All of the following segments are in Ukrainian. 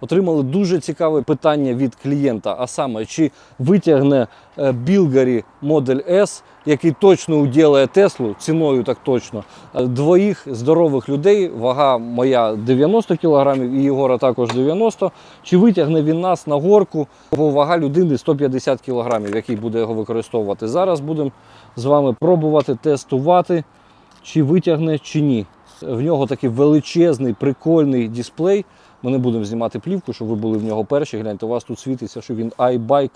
отримали дуже цікаве питання від клієнта. А саме, чи витягне е, Білгарі Model S, який точно уділає Теслу, ціною так точно, е, двоїх здорових людей. Вага моя 90 кг і Єгора також 90 Чи витягне він нас на горку, бо вага людини 150 кг, який буде його використовувати. Зараз будемо з вами пробувати тестувати, чи витягне, чи ні. В нього такий величезний, прикольний дисплей. Ми не будемо знімати плівку, щоб ви були в нього перші. Гляньте, у вас тут світиться, що він iBike.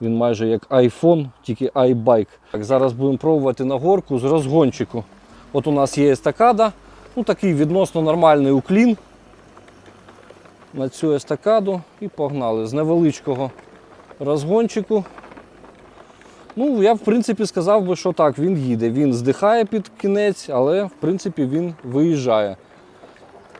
Він майже як iPhone, тільки iBike. Так, зараз будемо пробувати на горку з розгончику. От у нас є естакада, ну такий відносно нормальний уклін на цю естакаду і погнали з невеличкого розгончику. Ну, я в принципі сказав би, що так, він їде. Він здихає під кінець, але в принципі він виїжджає.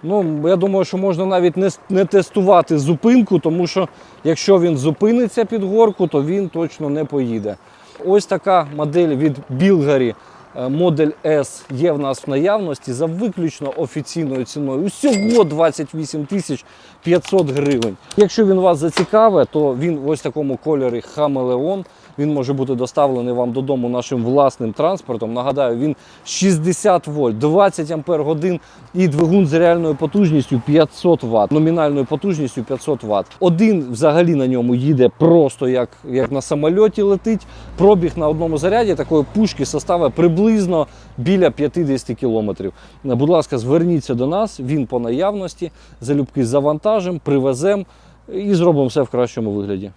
Ну, я думаю, що можна навіть не, не тестувати зупинку, тому що якщо він зупиниться під горку, то він точно не поїде. Ось така модель від Білгарі. е, Модель S є в нас в наявності за виключно офіційною ціною. Усього 28 тисяч 500 гривень. Якщо він вас зацікавить, то він в ось такому кольорі Хамелеон. Він може бути доставлений вам додому нашим власним транспортом. Нагадаю, він 60 вольт, 20 ампер годин і двигун з реальною потужністю 500 Вт, номінальною потужністю 500 Вт. Один взагалі на ньому їде просто як, як на самольоті летить. Пробіг на одному заряді такої пушки составить приблизно біля 50 кілометрів. Будь ласка, зверніться до нас, він по наявності, залюбки завантажимо, привеземо і зробимо все в кращому вигляді.